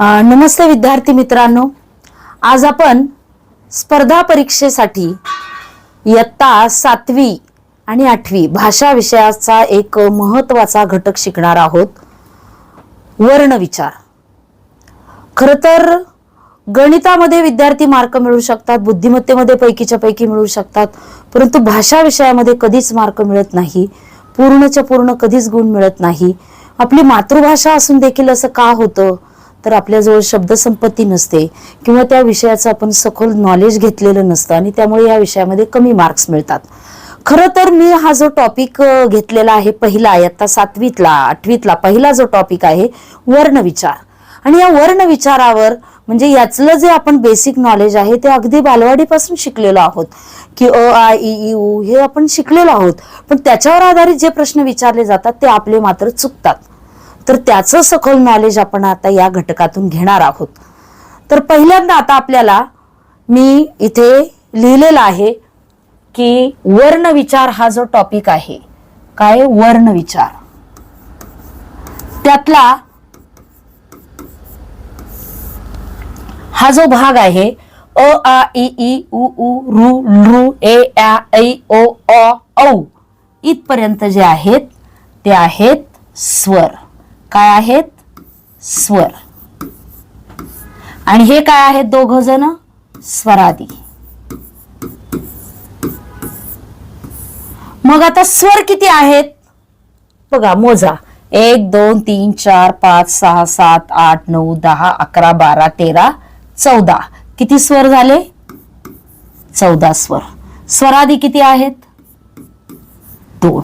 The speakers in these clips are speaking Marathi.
नमस्ते विद्यार्थी मित्रांनो. आज आपण स्पर्धा परीक्षेसाठी इयत्ता सातवी आणि आठवी भाषा विषयाचा एक महत्त्वाचा घटक शिकणार आहोत. वर्णविचार खर तर गणितामध्ये विद्यार्थी मार्क मिळू शकतात बुद्धिमत्तेमध्ये पैकीच्या पैकी मिळू शकतात परंतु भाषा विषयामध्ये कधीच मार्क मिळत नाही पूर्णच्या पूर्ण कधीच गुण मिळत नाही. आपली मातृभाषा असून देखील असं का होतं? तर आपल्याजवळ शब्दसंपत्ती नसते किंवा त्या विषयाचं आपण सखोल नॉलेज घेतलेलं नसतं आणि त्यामुळे या विषयामध्ये कमी मार्क्स मिळतात. खरं तर मी हा जो टॉपिक घेतलेला आहे पहिला इयत्ता सातवीतला आठवीतला पहिला जो टॉपिक आहे वर्णविचार आणि या वर्ण विचारावर म्हणजे यातलं जे आपण बेसिक नॉलेज आहे ते अगदी बालवाडीपासून शिकलेलो आहोत. की अ आ ई उ हे आपण शिकलेलो आहोत. पण त्याच्यावर आधारित जे प्रश्न विचारले जातात ते आपले मात्र चुकतात. तर त्याचं सखोल नॉलेज आपण आता या घटकातून घेणार आहोत. तर पहिल्यांदा आता आपल्याला मी इथे लिहिलेलं आहे की वर्ण विचार हा जो टॉपिक आहे काय वर्ण विचार. त्यातला हा जो भाग आहे अ आ इ ई उ उ रु लृ ए आ ऐ ओ औ इथपर्यंत जे आहेत ते आहेत स्वर. काय आहेत? स्वर. आणि हे काय आहेत दोघ जण? स्वरादी. मग आता स्वर किती आहेत? बघा मोजा. एक दोन तीन चार पाच सहा सात आठ नऊ दहा अकरा बारा तेरा चौदा. किती स्वर झाले? चौदा स्वर. स्वरादी किती आहेत? दोन.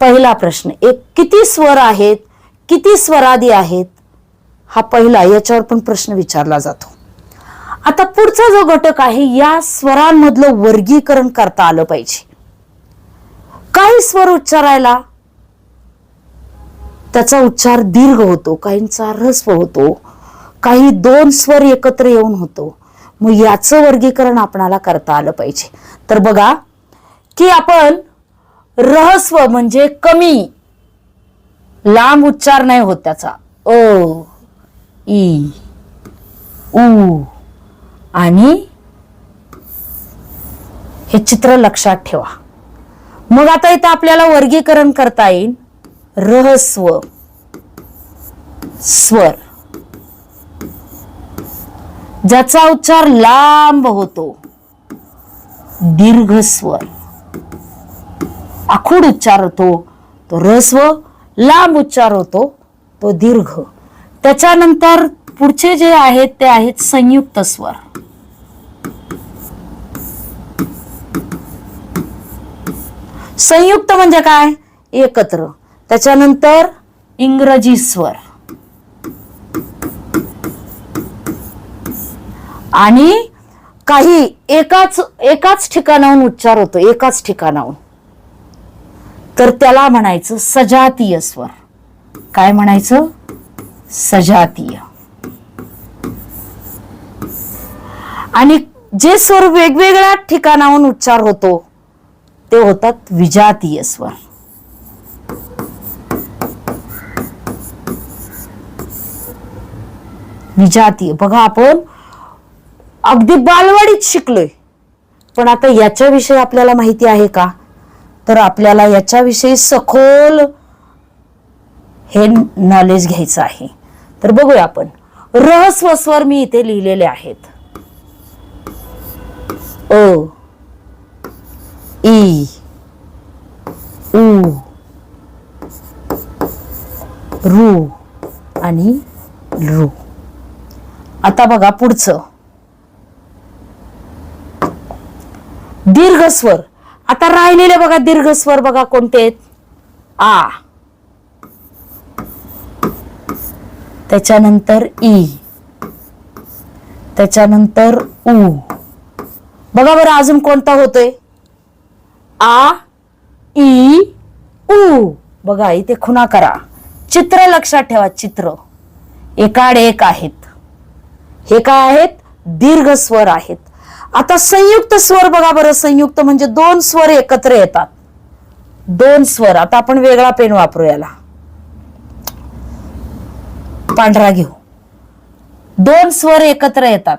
पहिला प्रश्न एक किती स्वर आहेत? किती स्वरादी आहेत? हा पहिला याच्यावर पण प्रश्न विचारला जातो. आता पुढचा जो घटक आहे या स्वरांमधलं वर्गीकरण करता आलं पाहिजे. काही स्वर उच्चारायला त्याचा उच्चार दीर्घ होतो काहींचा ह्रस्व होतो काही दोन स्वर एकत्र येऊन होतो. मग याचं वर्गीकरण आपणाला करता आलं पाहिजे. तर बघा की आपण रहस्व म्हणजे कमी लांब उच्चार नाही होत त्याचा. ओ ई उ आणि हे चित्र लक्षात ठेवा. मग आता इथं आपल्याला वर्गीकरण करता येईल. रहस्व स्वर. ज्याचा उच्चार लांब होतो दीर्घ स्वर आखूड उच्चार होतो तो रस्व लांब उच्चार होतो तो दीर्घ. त्याच्यानंतर पुढचे जे आहेत ते आहेत संयुक्त स्वर. संयुक्त म्हणजे काय? एकत्र. त्याच्यानंतर इंग्रजी स्वर. आणि काही एकाच एकाच ठिकाणाहून उच्चार होतो एकाच ठिकाणाहून. तर त्याला म्हणायचं सजातीय स्वर. काय म्हणायचं? सजातीय. आणि जे स्वर वेगवेगळ्या ठिकाणाहून उच्चार होतो ते होतात विजातीय स्वर. विजातीय. बघा आपण अगदी बालवाडीत शिकलोय. पण आता याच्याविषयी आपल्याला माहिती आहे का? तर आपल्याला याच्याविषयी सखोल हे नॉलेज घ्यायचं आहे. तर बघूया आपण. रहस्व स्वर मी इथे लिहिलेले आहेत. अ ई उ रू आणि रू. आता बघा पुढचं. दीर्घ स्वर आता राहिलेले बघा दीर्घ स्वर बघा कोणते आहेत. आ. त्याच्यानंतर ई. त्याच्यानंतर उ. बघा बरं अजून कोणता होतोय? आ ई उ. बघा इथे खुणा करा. चित्र लक्षात ठेवा चित्र. एकाड एक आहेत. हे काय आहेत? दीर्घ स्वर आहेत. आता संयुक्त स्वर बघा बरं संयुक्त म्हणजे दोन स्वर एकत्र येतात. दोन स्वर आता आपण वेगळा पेन वापरू याला. पांढरा घेऊ. दोन स्वर एकत्र येतात.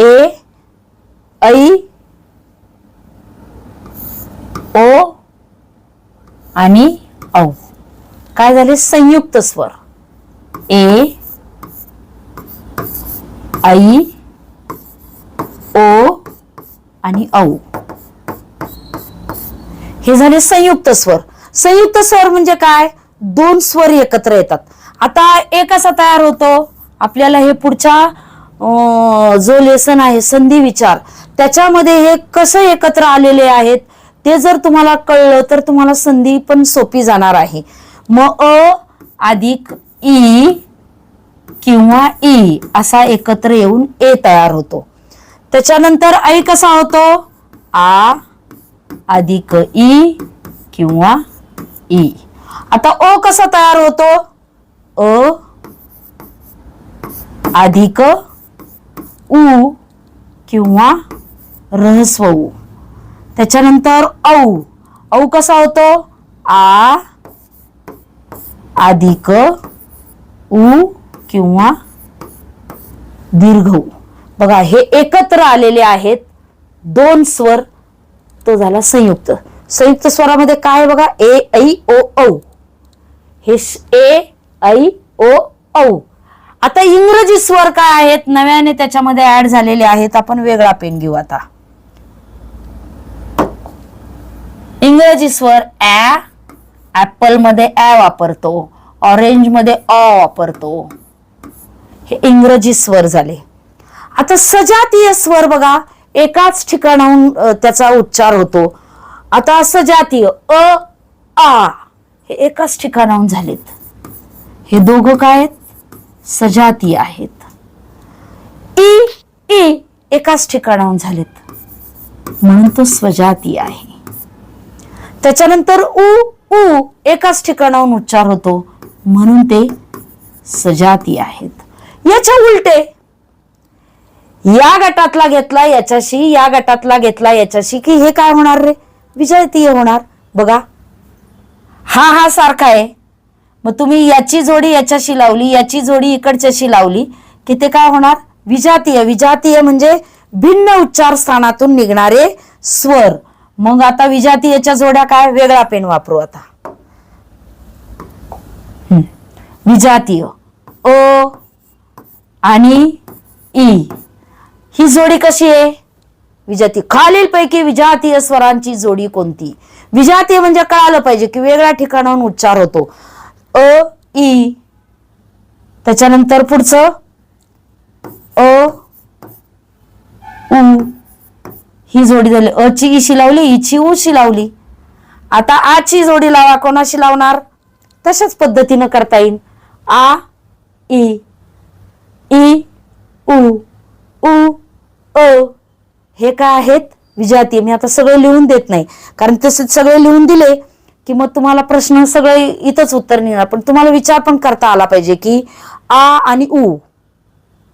ए ऐ ओ आणि औ. काय झाले? संयुक्त स्वर. ए आई ओ आणि औ. हे झाले संयुक्त स्वर. संयुक्त स्वर म्हणजे काय? दोन स्वर एकत्र येतात. आता एक असा तयार होतो. आपल्याला हे पुढच्या अं, जो लेसन आहे संधी विचार त्याच्यामध्ये हे कसं एकत्र आलेले आहेत ते जर तुम्हाला कळलं तर तुम्हाला संधी पण सोपी जाणार आहे. मग अ अधिक ई किंवा ई असा एकत्र येऊन ए तयार होतो. त्याच्यानंतर ऐ कसा होतो? आ अधिक ई किंवा ई. आता ओ कसा तयार होतो? अ अधिक उ किंवा रहस्व उ. त्याच्यानंतर औ. औ कसा होतो? आ अधिक उ किंवा दीर्घ बघा हे एकत्र आलेले आहेत. दोन स्वर तो झाला संयुक्त. संयुक्त स्वरामध्ये काय बघा? ए ऐ ओ औ. हे ए ऐ ओ औ. आता इंग्रजी स्वर काय आहेत? नव्याने त्याच्यामध्ये ऍड झालेले आहेत. आपण वेगळा पेन घेऊ आता. इंग्रजी स्वर ऍ ऍपलमध्ये ऍ वापरतो. ऑरेंजमध्ये अ वापरतो. हे इंग्रजी स्वर झाले. आता सजातीय स्वर बघा एकाच ठिकाणाहून त्याचा उच्चार होतो. आता सजातीय अ आ हे एकाच ठिकाणाहून झालेत. हे दोघं काय आहेत? सजातीय आहेत. ई ई एकाच ठिकाणाहून झालेत. म्हणून तो स्वजातीय आहे. त्याच्यानंतर उ उ एकाच ठिकाणाहून उच्चार होतो. म्हणून ते सजातीय आहेत. याच्या उलटे. या गटातला घेतला याच्याशी या गटातला घेतला याच्याशी की हे काय होणार रे? विजयती होणार. बघा. हा हा सारखा आहे. मग तुम्ही याची जोडी याच्याशी लावली याची जोडी इकडच्याशी लावली की ते काय होणार? विजातीय. विजातीय म्हणजे भिन्न उच्चार स्थानातून निघणारे स्वर. मग आता विजातीयच्या जोड्या काय? वेगळा पेन वापरू आता. विजातीय. ओ आणि ई. ही जोडी कशी आहे? विजाती. खालीलपैकी विजातीय स्वरांची जोडी कोणती? विजातीय म्हणजे कळालं पाहिजे की वेगळ्या ठिकाणाहून उच्चार होतो. अ ई. त्याच्यानंतर पुढचं. अ उ. ही जोडी झाली. अची इशी लावली इची उशी लावली. आता आची जोडी लावा. कोणाशी लावणार? तशाच पद्धतीनं करता येईल. आ ई. ई उ उ अ हे काय आहेत? विजातीय मी आता सगळे लिहून देत नाही. कारण तसे सगळे लिहून दिले की मग तुम्हाला प्रश्न सगळे इथंच उत्तर निघणार पण तुम्हाला विचार पण करता आला पाहिजे की आ आणि उ.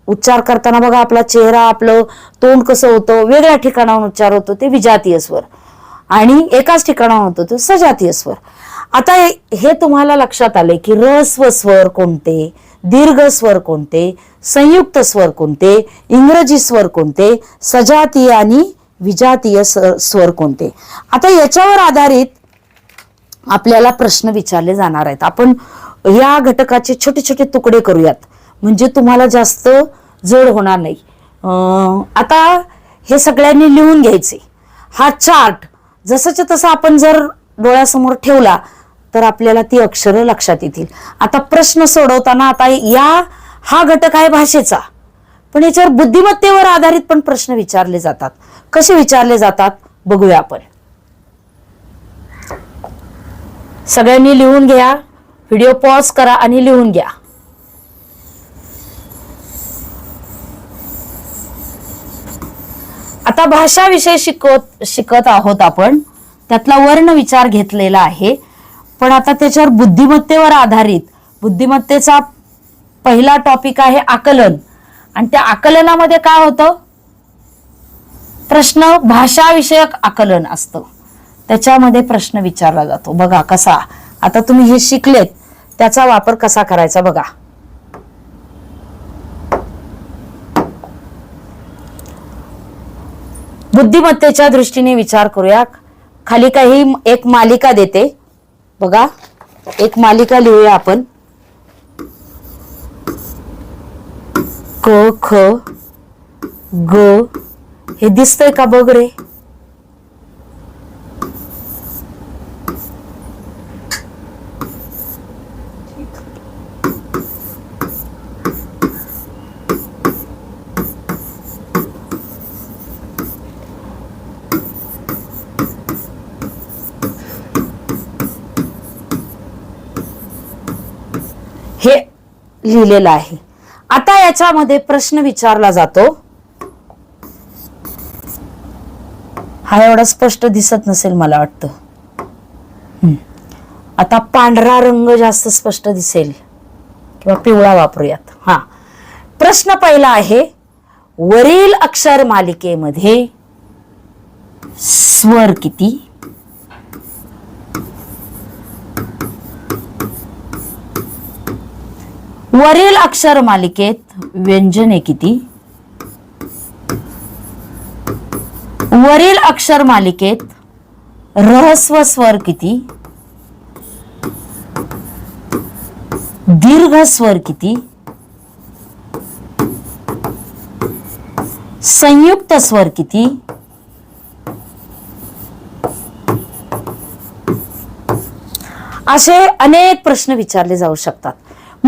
उच्चार करताना बघा आपला चेहरा आपलं तोंड कसं होतं वेगळ्या ठिकाणाहून उच्चार होतो ते विजातीय स्वर आणि एकाच ठिकाणाहून होतो तो सजातीय स्वर आता हे- हे तुम्हाला लक्षात आले की रस्व स्वर कोणते? दीर्घ स्वर कोणते संयुक्त स्वर कोणते इंग्रजी स्वर कोणते सजातीय आणि विजातीय स्वर कोणते? आता याच्यावर आधारित आपल्याला प्रश्न विचारले जाणार आहेत. आपण या घटकाचे छोटे छोटे तुकडे करूयात. म्हणजे तुम्हाला जास्त जड होणार नाही. अं, आता हे सगळ्यांनी लिहून घ्यायचे. हा चार्ट जसंच्या तसं आपण जर डोळ्यासमोर ठेवला तर आपल्याला ती अक्षरं लक्षात येतील. आता प्रश्न सोडवताना आता या हा घटक आहे भाषेचा. पण याच्यावर बुद्धिमत्तेवर आधारित पण प्रश्न विचारले जातात. कसे विचारले जातात? बघूया आपण. सगळ्यांनी लिहून घ्या. व्हिडिओ पॉज करा आणि लिहून घ्या. आता भाषा विषय शिकवत शिकत आहोत आपण. त्यातला वर्ण विचार घेतलेला आहे. पण आता त्याच्यावर बुद्धिमत्तेवर आधारित बुद्धिमत्तेचा पहिला टॉपिक आहे आकलन. आणि त्या आकलनामध्ये काय होतं? प्रश्न भाषाविषयक आकलन असतं. त्याच्यामध्ये प्रश्न विचारला जातो. बघा कसा. आता तुम्ही हे शिकलेत त्याचा वापर कसा करायचा बघा. बुद्धिमत्तेच्या दृष्टीने विचार करूया खाली काही एक मालिका देते. बघा एक मालिका लिहूया आपण. क ख ग हे दिसतंय का बघ रे हे लिहिलेलं आहे. आता याच्यामध्ये प्रश्न विचारला जातो. हा एवढा स्पष्ट दिसत नसेल मला वाटतं. आता पांढरा रंग जास्त स्पष्ट दिसेल. किंवा पिवळा वापरूयात. हा. प्रश्न पहिला आहे वरील अक्षर मालिकेमध्ये स्वर किती? वरील अक्षर मालिकेत व्यंजने किती? वरील अक्षर मालिकेत रहस्व स्वर किती? दीर्घ स्वर किती? संयुक्त स्वर किती? असे अनेक प्रश्न विचारले जाऊ शकतात.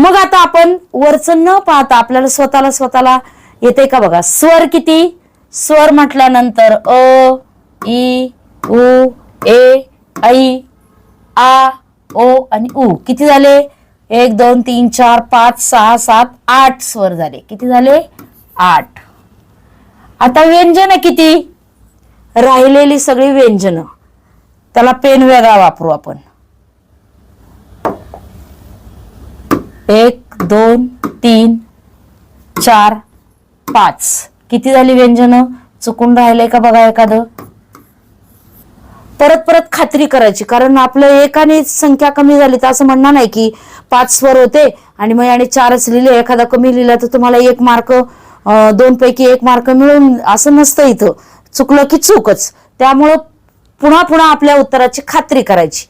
मग आता आपण वरचं न पाहता आपल्याला स्वतःला स्वतःला येते का बघा? स्वर किती? स्वर म्हटल्यानंतर अ ई उ ए ऐ आ ओ आणि उ. किती झाले? एक दोन तीन चार पाच सहा सात आठ स्वर झाले. किती झाले? आठ. आता व्यंजन किती? राहिलेली सगळी व्यंजन. त्याला पेन वेगळा वापरू आपण. एक दोन तीन चार पाच. किती झाली व्यंजन? चुकून राहिलंय का बघा एखादं? परत परत खात्री करायची कारण आपलं एकाने संख्या कमी झाली तर असं म्हणणार नाही की पाच स्वर होते आणि मग याने चारच लिहिले एखादा कमी लिहिला तर तुम्हाला एक मार्क दोन पैकी एक मार्क मिळून असं नसतं इथं. चुकलं की चूकच. त्यामुळं पुन्हा पुन्हा आपल्या उत्तराची खात्री करायची.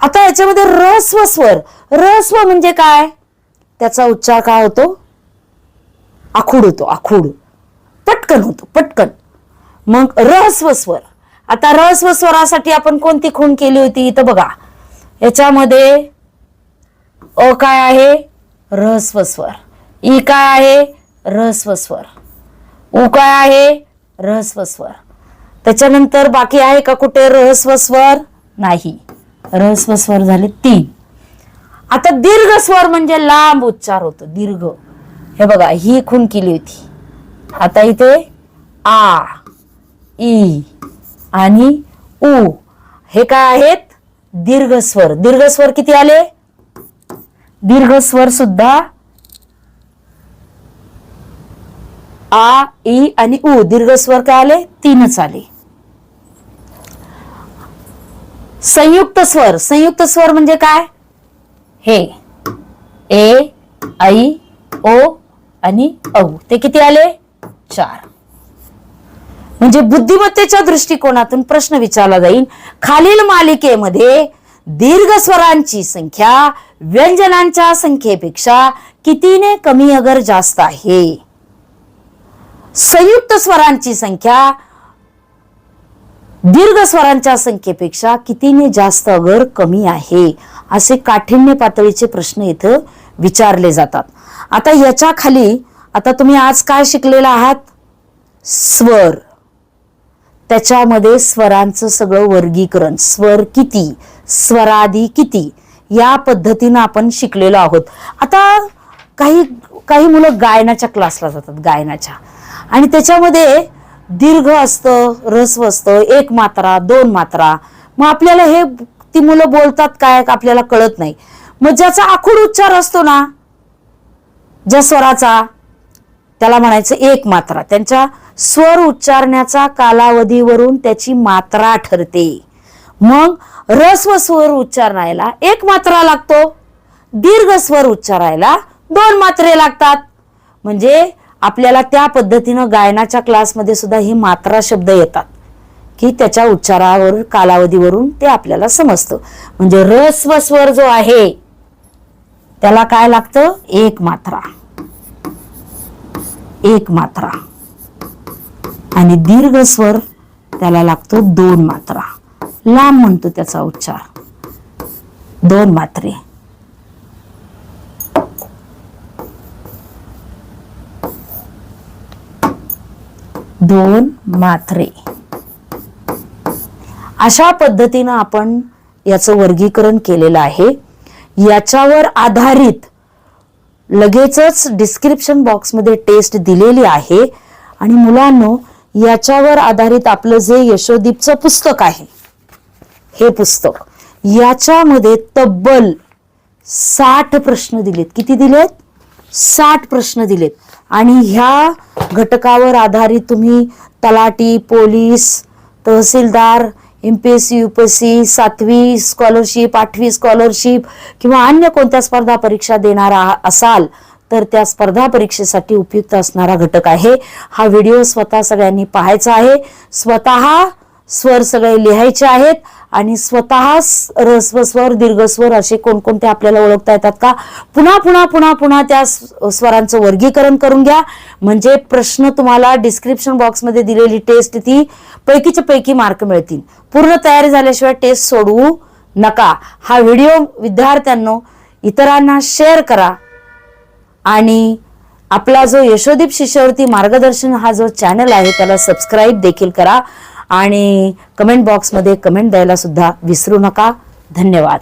आता याच्यामध्ये रस्व स्वर. रस्व म्हणजे काय? त्याचा उच्चार काय होतो? आखूड होतो आखूड. पटकन होतो पटकन. मग रहस्व स्वर. आता रहस्व स्वरासाठी आपण कोणती खूण केली होती इथं बघा. याच्यामध्ये अ काय आहे? रहस्व स्वर. ई काय आहे? रहस्व स्वर. उ काय आहे? रहस्व स्वर. त्याच्यानंतर बाकी आहे का कुठे? रहस्व स्वर? नाही. रहस्व स्वर झाले तीन. आता दीर्घ स्वर म्हणजे लांब उच्चार होतो दीर्घ. हे बघा ही खून केली होती. आता इथे आ ई आणि उ. हे काय आहेत? दीर्घ स्वर. दीर्घ स्वर किती आले? दीर्घ स्वर सुद्धा आ ई आणि उ. दीर्घ स्वर काय आले? तीनच आले. संयुक्त स्वर. संयुक्त स्वर म्हणजे काय? हे. ए आई ओ आणि औ. ते किती आले? चार. म्हणजे बुद्धिमत्तेच्या दृष्टिकोनातून प्रश्न विचारला जाईल. खालील मालिकेमध्ये दीर्घ स्वरांची संख्या व्यंजनांच्या संख्येपेक्षा कितीने कमी अगर जास्त आहे? संयुक्त स्वरांची संख्या दीर्घ स्वरांच्या संख्येपेक्षा कितीने जास्त अगर कमी आहे? असे काठिण्य पातळीचे प्रश्न इथं विचारले जातात. आता याच्या खाली आता तुम्ही आज काय शिकलेला आहात? स्वर. त्याच्यामध्ये स्वरांचं सगळं वर्गीकरण स्वर किती स्वरादी किती या पद्धतीनं आपण शिकलेलो आहोत. आता काही काही मुलं गायनाच्या क्लासला जातात गायनाच्या. आणि त्याच्यामध्ये दीर्घ असतं रस्व असतं एक मात्रा दोन मात्रा. मग आपल्याला हे ती मुलं बोलतात काय आपल्याला कळत नाही. मग ज्याचा आखूड उच्चार असतो ना ज्या स्वराचा त्याला म्हणायचं एक मात्रा. त्यांच्या स्वर उच्चारण्याचा कालावधीवरून त्याची मात्रा ठरते. मग रस्व व स्वर उच्चारायला एक मात्रा लागतो. दीर्घ स्वर उच्चारायला दोन मात्रे लागतात. म्हणजे आपल्याला त्या पद्धतीनं गायनाच्या क्लासमध्ये सुद्धा ही मात्रा शब्द येतात. की त्याच्या उच्चारावर कालावधीवरून ते आपल्याला समजतं. म्हणजे रस्व स्वर जो आहे त्याला काय लागतं? एक मात्रा. एक मात्रा. आणि दीर्घ स्वर त्याला लागतो दोन मात्रा. लांब म्हणतो त्याचा उच्चार. दोन मात्रे. दोन मात्रे. अशा पद्धतीनं आपण याचं वर्गीकरण केलेलं आहे. याच्यावर आधारित लगेचच डिस्क्रिप्शन बॉक्समध्ये टेस्ट दिलेली आहे. आणि मुलांनो याच्यावर आधारित आपलं जे यशोदीपचं पुस्तक आहे हे पुस्तक याच्यामध्ये तब्बल साठ प्रश्न दिलेत. किती दिलेत? साठ प्रश्न दिलेत. आणि ह्या घटकावर आधारित तुम्ही तलाटी पोलीस तहसीलदार M P S C U P S C सातवी स्कॉलरशिप आठवी स्कॉलरशिप किंवा अन्य कोणत्या स्पर्धा परीक्षा देणारा असाल तर त्या स्पर्धा परीक्षेसाठी उपयुक्त असणारा घटक आहे. हा व्हिडिओ स्वतः सगळ्यांनी पाहायचा आहे. स्वतः स्वर सगळे लिहायचे आहेत आणि स्वतः स- रस्व स्वर दीर्घ स्वर असे कोणकोणते आपल्याला ओळखता येतात का? पुन्हा पुन्हा पुन्हा पुन्हा त्या स्वरांचं वर्गीकरण करून घ्या. म्हणजे प्रश्न तुम्हाला डिस्क्रिप्शन बॉक्समध्ये दिलेली टेस्ट ती पैकीच्या पैकी मार्क मिळतील. पूर्ण तयारी झाल्याशिवाय टेस्ट सोडवू नका. हा व्हिडिओ विद्यार्थ्यांनो इतरांना शेअर करा. आणि आपला जो यशोदीप शिष्यवृत्ती मार्गदर्शन हा जो चॅनल आहे त्याला सबस्क्राईब देखील करा. आणि कमेंट बॉक्समध्ये कमेंट द्यायला सुद्धा विसरू नका. धन्यवाद.